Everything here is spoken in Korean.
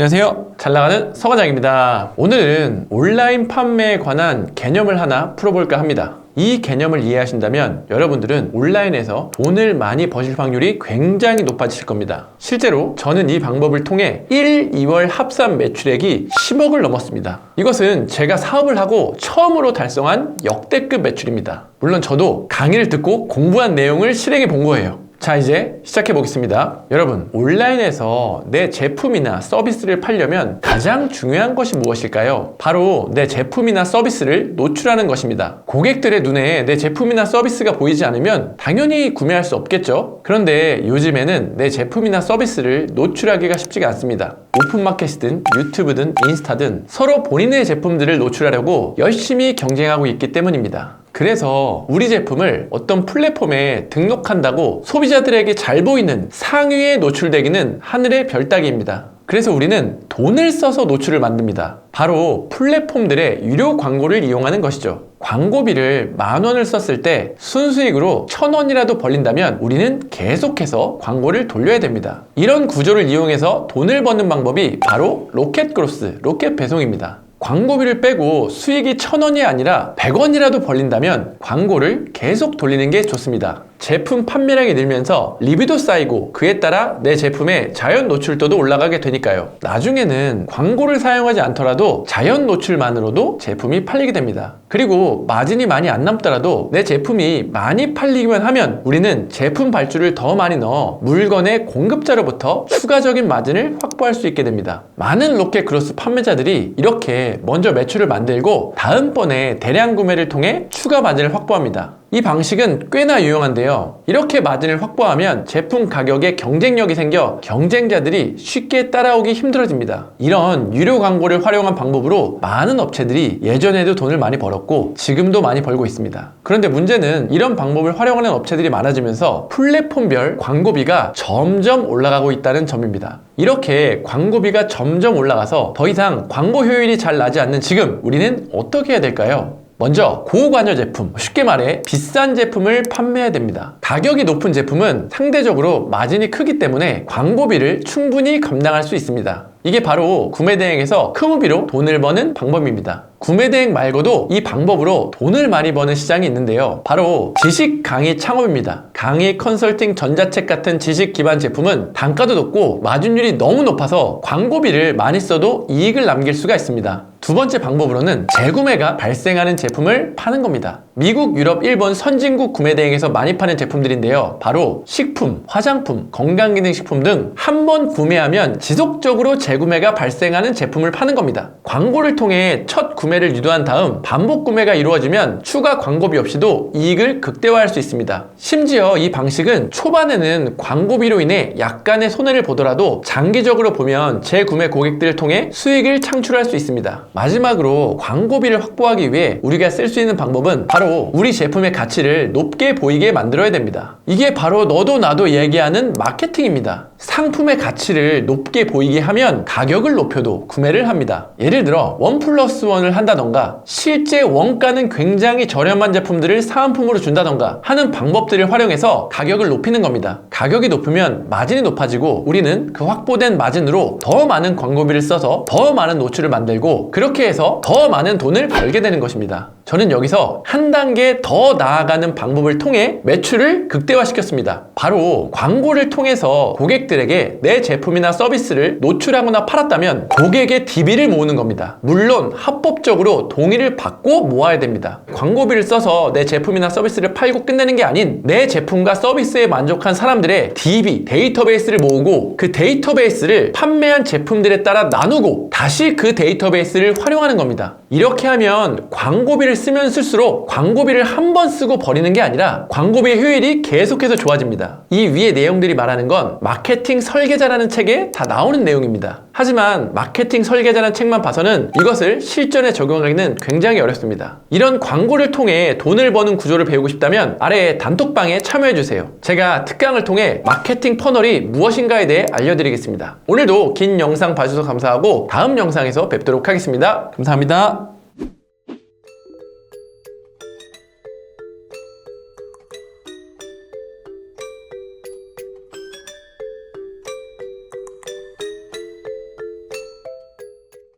안녕하세요. 잘 나가는 서과장입니다. 오늘은 온라인 판매에 관한 개념을 하나 풀어볼까 합니다. 이 개념을 이해하신다면 여러분들은 온라인에서 돈을 많이 버실 확률이 굉장히 높아지실 겁니다. 실제로 저는 이 방법을 통해 1, 2월 합산 매출액이 10억을 넘었습니다. 이것은 제가 사업을 하고 처음으로 달성한 역대급 매출입니다. 물론 저도 강의를 듣고 공부한 내용을 실행해 본 거예요. 자, 이제 시작해 보겠습니다. 여러분, 온라인에서 내 제품이나 서비스를 팔려면 가장 중요한 것이 무엇일까요? 바로 내 제품이나 서비스를 노출하는 것입니다. 고객들의 눈에 내 제품이나 서비스가 보이지 않으면 당연히 구매할 수 없겠죠? 그런데 요즘에는 내 제품이나 서비스를 노출하기가 쉽지가 않습니다. 오픈마켓이든 유튜브든 인스타든 서로 본인의 제품들을 노출하려고 열심히 경쟁하고 있기 때문입니다. 그래서 우리 제품을 어떤 플랫폼에 등록한다고 소비자들에게 잘 보이는 상위에 노출되기는 하늘의 별 따기입니다. 그래서 우리는 돈을 써서 노출을 만듭니다. 바로 플랫폼들의 유료 광고를 이용하는 것이죠. 광고비를 만 원을 썼을 때 순수익으로 천 원이라도 벌린다면 우리는 계속해서 광고를 돌려야 됩니다. 이런 구조를 이용해서 돈을 버는 방법이 바로 로켓 크로스, 로켓 배송입니다. 광고비를 빼고 수익이 천 원이 아니라 100원이라도 벌린다면 광고를 계속 돌리는 게 좋습니다. 제품 판매량이 늘면서 리뷰도 쌓이고 그에 따라 내 제품의 자연 노출도도 올라가게 되니까요. 나중에는 광고를 사용하지 않더라도 자연 노출만으로도 제품이 팔리게 됩니다. 그리고 마진이 많이 안 남더라도 내 제품이 많이 팔리기만 하면 우리는 제품 발주를 더 많이 넣어 물건의 공급자로부터 추가적인 마진을 확보할 수 있게 됩니다. 많은 로켓 크로스 판매자들이 이렇게 먼저 매출을 만들고 다음번에 대량 구매를 통해 추가 마진을 확보합니다. 이 방식은 꽤나 유용한데요. 이렇게 마진을 확보하면 제품 가격에 경쟁력이 생겨 경쟁자들이 쉽게 따라오기 힘들어집니다. 이런 유료 광고를 활용한 방법으로 많은 업체들이 예전에도 돈을 많이 벌었고 지금도 많이 벌고 있습니다. 그런데 문제는 이런 방법을 활용하는 업체들이 많아지면서 플랫폼별 광고비가 점점 올라가고 있다는 점입니다. 이렇게 광고비가 점점 올라가서 더 이상 광고 효율이 잘 나지 않는 지금 우리는 어떻게 해야 될까요? 먼저 고관여 제품, 쉽게 말해 비싼 제품을 판매해야 됩니다. 가격이 높은 제품은 상대적으로 마진이 크기 때문에 광고비를 충분히 감당할 수 있습니다. 이게 바로 구매대행에서 크무비로 돈을 버는 방법입니다. 구매대행 말고도 이 방법으로 돈을 많이 버는 시장이 있는데요. 바로 지식 강의 창업입니다. 강의 컨설팅 전자책 같은 지식 기반 제품은 단가도 높고 마진율이 너무 높아서 광고비를 많이 써도 이익을 남길 수가 있습니다. 두 번째 방법으로는 재구매가 발생하는 제품을 파는 겁니다. 미국, 유럽, 일본 선진국 구매 대행에서 많이 파는 제품들인데요. 바로 식품, 화장품, 건강기능식품 등 한 번 구매하면 지속적으로 재구매가 발생하는 제품을 파는 겁니다. 광고를 통해 첫 구매를 유도한 다음 반복 구매가 이루어지면 추가 광고비 없이도 이익을 극대화할 수 있습니다. 심지어 이 방식은 초반에는 광고비로 인해 약간의 손해를 보더라도 장기적으로 보면 재구매 고객들을 통해 수익을 창출할 수 있습니다. 마지막으로 광고비를 확보하기 위해 우리가 쓸 수 있는 방법은 바로 우리 제품의 가치를 높게 보이게 만들어야 됩니다. 이게 바로 너도 나도 얘기하는 마케팅입니다. 상품의 가치를 높게 보이게 하면 가격을 높여도 구매를 합니다. 예를 들어 원 플러스 원을 한다던가 실제 원가는 굉장히 저렴한 제품들을 사은품으로 준다던가 하는 방법들을 활용해서 가격을 높이는 겁니다. 가격이 높으면 마진이 높아지고 우리는 그 확보된 마진으로 더 많은 광고비를 써서 더 많은 노출을 만들고 그렇게 해서 더 많은 돈을 벌게 되는 것입니다. 저는 여기서 한 단계 더 나아가는 방법을 통해 매출을 극대화시켰습니다. 바로 광고를 통해서 고객들에게 내 제품이나 서비스를 노출하거나 팔았다면 고객의 DB를 모으는 겁니다. 물론 합법적으로 동의를 받고 모아야 됩니다. 광고비를 써서 내 제품이나 서비스를 팔고 끝내는 게 아닌 내 제품과 서비스에 만족한 사람들의 DB, 데이터베이스를 모으고 그 데이터베이스를 판매한 제품들에 따라 나누고 다시 그 데이터베이스를 활용하는 겁니다. 이렇게 하면 광고비를 쓰면 쓸수록 광고비를 한 번 쓰고 버리는 게 아니라 광고비의 효율이 계속해서 좋아집니다. 이 위의 내용들이 말하는 건 마케팅 설계자라는 책에 다 나오는 내용입니다. 하지만 마케팅 설계자라는 책만 봐서는 이것을 실전에 적용하기는 굉장히 어렵습니다. 이런 광고를 통해 돈을 버는 구조를 배우고 싶다면 아래 단톡방에 참여해주세요. 제가 특강을 통해 마케팅 퍼널이 무엇인가에 대해 알려드리겠습니다. 오늘도 긴 영상 봐주셔서 감사하고 다음 영상에서 뵙도록 하겠습니다. 감사합니다.